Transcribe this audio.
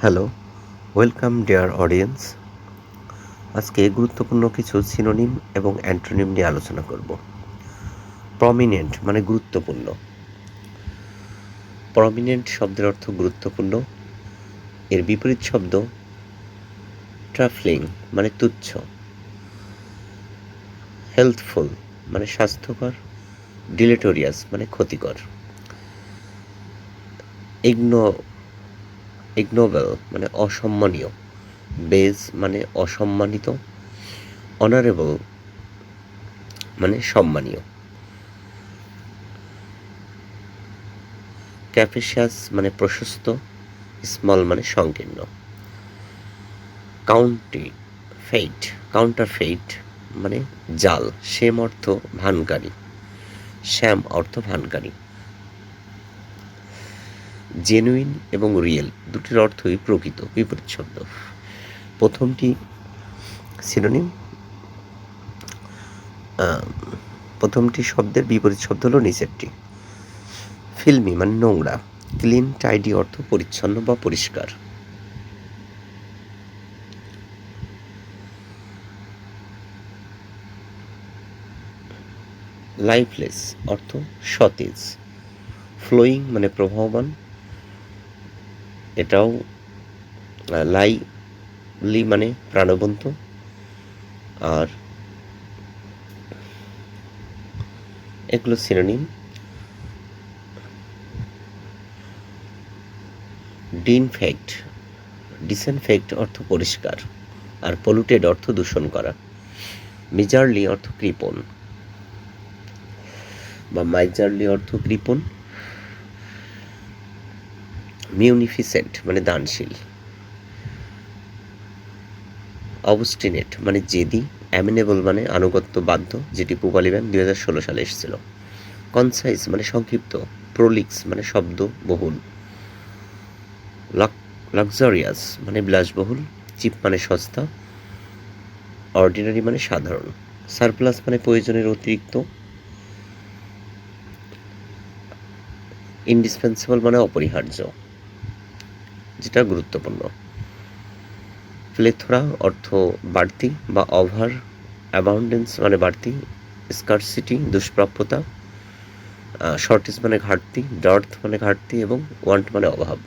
Hello welcome dear audience আজকে গুরুত্বপূর্ণ কিছু সিনোনিম এবং অ্যান্টোনিম নিয়ে আলোচনা করব। প্রমিনেন্ট মানে গুরুত্বপূর্ণ। প্রমিনেন্ট শব্দের অর্থ গুরুত্বপূর্ণ। এর বিপরীত শব্দ ট্রাফলিং মানে তুচ্ছ। হেলথফুল মানে স্বাস্থ্যকর। ডিলেটোরিয়াস মানে ক্ষতিকর। ইগনো ইগনোবেল মানে অসম্মানীয়। বেজ মানে অসম্মানিত অনারেবল মানে সম্মানীয়। ক্যাফেশিয়াস মানে প্রশস্ত স্মল মানে সংকীর্ণ। কাউন্টি ফেইট কাউন্টার ফেইট মানে জাল সেম অর্থ ভানকারী। শ্যাম অর্থ ভানকারী। জেনুইন এবং রিয়েল দুটির অর্থই প্রকৃত বিপরীত প্রথমটি সিনোনিম প্রথমটি শব্দের বিপরীত শব্দ হলো নিচেরটি। ফিল্মি মানে নোংরা ক্লিন টাইডি অর্থ পরিচ্ছন্ন বা পরিষ্কার। লাইফলেস অর্থ সতেজ। ফ্লোয়িং মানে প্রবাহমান এটাও লাইলি মানে প্রাণবন্ত। আর এগুলো সিনোনিম ডিনফেক্ট। ডিসইনফেক্ট অর্থ পরিষ্কার। আর পলুটেড অর্থ দূষণ করা। মিজারলি অর্থ কৃপণ। বা মাইজারলি অর্থ কৃপণ। মিউনিফিসেন্ট মানে দানশীল। অবস্টিনেট মানে জেদি অ্যামিনেবল মানে আনুগত্য বাধ্য, যেটি পুবালি ব্যান দুই হাজার ষোলো সালে এসেছিল। কনসাইজ মানে সংক্ষিপ্ত প্রোলিক্স মানে শব্দ, বহুল। লাক্সারিয়াস মানে বিলাসবহুল চিপ মানে সস্তা অর্ডিনারি মানে সাধারণ। সারপ্লাস মানে প্রয়োজনের অতিরিক্ত। ইন্ডিসপেন্সিবল মানে অপরিহার্য। যেটা গুরুত্বপূর্ণ। প্লেথরা অর্থ বাড়তি বা ওভার অ্যাবাউন্ডেন্স মানে বাড়তি, স্কারসিটি, দুষ্প্রাপ্যতা শর্টেজ মানে ঘাটতি, ডার্থ মানে ঘাটতি এবং ওয়ান্ট মানে অভাব।